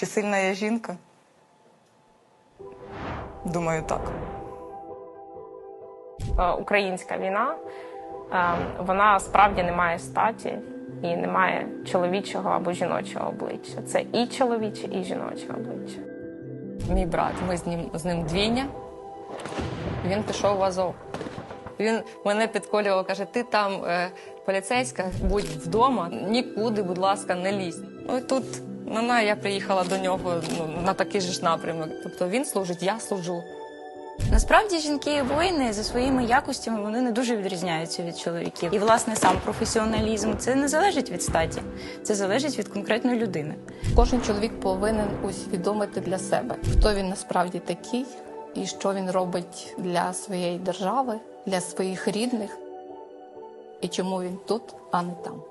Чи сильна я жінка? Думаю, так. Е, Українська війна е, вона справді не має статі і не має чоловічого або жіночого обличчя. Це і чоловіче, і жіноче обличчя. Мій брат, ми з ним з ним двійня. Він пішов в Азов. Він мене підколював, каже: ти там е, поліцейська, будь вдома, нікуди, будь ласка, не лізь. Ну і тут на на я приїхала до нього ну, на такий же ж напрямок. Тобто він служить, я служу. Насправді жінки і воїни за своїми якостями вони не дуже відрізняються від чоловіків. І власне сам професіоналізм це не залежить від статі, це залежить від конкретної людини. Кожен чоловік повинен усвідомити для себе, хто він насправді такий і що він робить для своєї держави, для своїх рідних, і чому він тут, а не там.